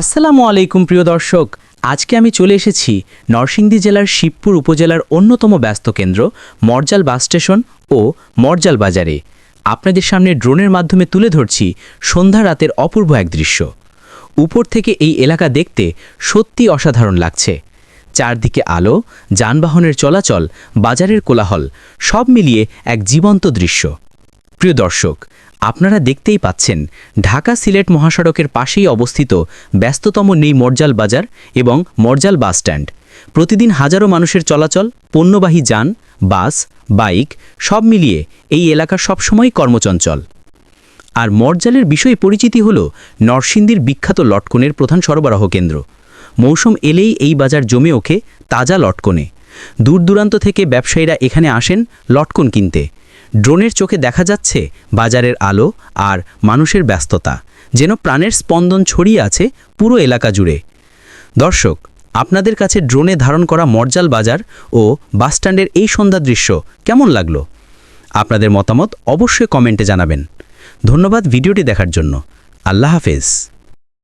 আসসালামু আলাইকুম, প্রিয় দর্শক। আজকে আমি চলে এসেছি নরসিংদী জেলার শিবপুর উপজেলার অন্যতম ব্যস্ত কেন্দ্র, মরজাল বাস স্টেশন ও মরজাল বাজারে। আপনাদের সামনে ড্রোনের মাধ্যমে তুলে ধরছি সন্ধ্যা রাতের অপূর্ব এক দৃশ্য। উপর থেকে এই এলাকা দেখতে সত্যি অসাধারণ লাগছে। চারদিকে আলো, যানবাহনের চলাচল, বাজারের কোলাহল, সব মিলিয়ে এক জীবন্ত দৃশ্য। প্রিয় দর্শক, আপনারা দেখতেই পাচ্ছেন, ঢাকা সিলেট মহাসড়কের পাশেই অবস্থিত ব্যস্ততম নেই মরজাল বাজার এবং মরজাল বাস স্ট্যান্ড। প্রতিদিন হাজারো মানুষের চলাচল, পণ্যবাহী যান, বাস, বাইক, সব মিলিয়ে এই এলাকা সবসময় কর্মচঞ্চল। আর মরজালের বিষয়ে পরিচিতি হল নরসিংদীর বিখ্যাত লটকনের প্রধান সরবরাহ কেন্দ্র। মৌসুম এলেই এই বাজার জমে ওঠে তাজা লটকনে। দূর দূরান্ত থেকে ব্যবসায়ীরা এখানে আসেন লটকন কিনতে। ড্রোনের চোখে দেখা যাচ্ছে বাজারের আলো আর মানুষের ব্যস্ততা, যেন প্রাণের স্পন্দন ছড়িয়ে আছে পুরো এলাকা জুড়ে। দর্শক, আপনাদের কাছে ড্রোনে ধারণ করা মরজাল বাজার ও বাসস্ট্যান্ডের এই সন্ধ্যা দৃশ্য কেমন লাগল? আপনাদের মতামত অবশ্যই কমেন্টে জানাবেন। ধন্যবাদ ভিডিওটি দেখার জন্য। আল্লাহ হাফেজ।